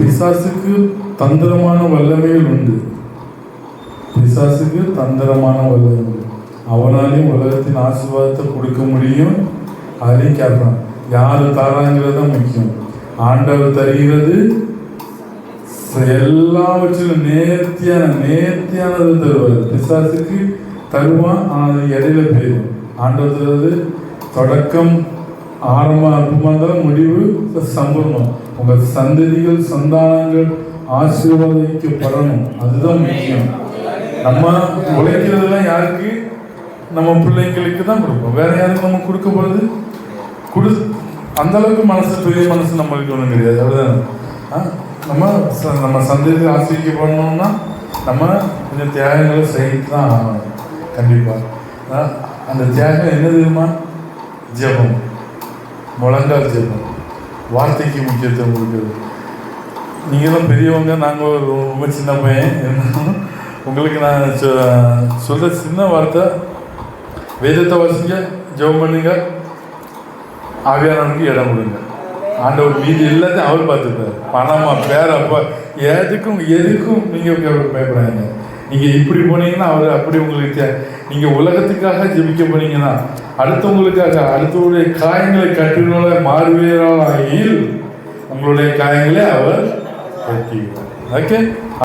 பிசாசுக்கு தந்திரமான வல்லமைகள் உண்டு. பிசாசுக்கு தந்திரமான வல்லமை உண்டு. அவனாலையும் உலகத்தின் ஆசீர்வாதத்தை கொடுக்க முடியும். அதையும் கேட்பான் யார் தாராங்கிறது தான் முக்கியம். ஆண்டவர் தருகிறது எல்லாவற்றிலும் நேர்த்தியான நேர்த்தியானது தருவார். பிசாசுக்கு தருவான் ஆனால் அது இடையில போயிடும். ஆண்டவர் தருவது தொடக்கம். ஆரம்ப அற்புதமாக முடிவு சம்பூர்ணம் உங்கள் சந்ததிகள் சந்தானங்கள் ஆசீர்வாதிக்கப்படணும். அதுதான் முக்கியம். நம்ம உழைக்கிறதெல்லாம் யாருக்கு? நம்ம பிள்ளைங்களுக்கு தான் கொடுப்போம். வேற யாருக்கு நம்ம கொடுக்க போகிறது கொடு அந்த அளவுக்கு மனசு பெரிய மனசு நம்மளுக்கு ஒன்றும் கிடையாது. அவ்வளோதான் ஆ, நம்ம ச- நம்ம சந்ததி ஆசிரியக்கப்படணும்னா நம்ம இந்த தியாகங்களை செய்து தான் ஆகணும். கண்டிப்பாக அந்த தியாகம் என்ன தெரியுமா? ஜபம். முழங்கால் ஜெபம். வார்த்தைக்கு முக்கியத்துவம் கொடுக்குறது. நீங்களும் பெரியவங்க நாங்கள் ரொம்ப சின்ன பையன். உங்களுக்கு நான் சொ- சின்ன வார்த்தை வேதத்தை வாசிங்க ஜெபம் பண்ணுங்க. ஆவியானவனுக்கு இடம் கொடுங்க. ஆண்டவர் மீதி எல்லாத்தையும் அவர் பார்த்துப்பார். பணமா பேரப்பா எதுக்கும் எதுக்கும் நீங்கள் பயப்படாங்க நீங்கள் இப்படி போனீங்கன்னா அவர் அப்படி உங்களுக்கு நீங்கள் நீங்க உலகத்துக்காக ஜெபிக்க போனீங்கன்னா அடுத்தவங்களுக்காக அடுத்தவருடைய காயங்களை கட்டுவதால மாறுவீரால் உங்களுடைய காயங்களை அவர் கட்டிடுவார் ஓகே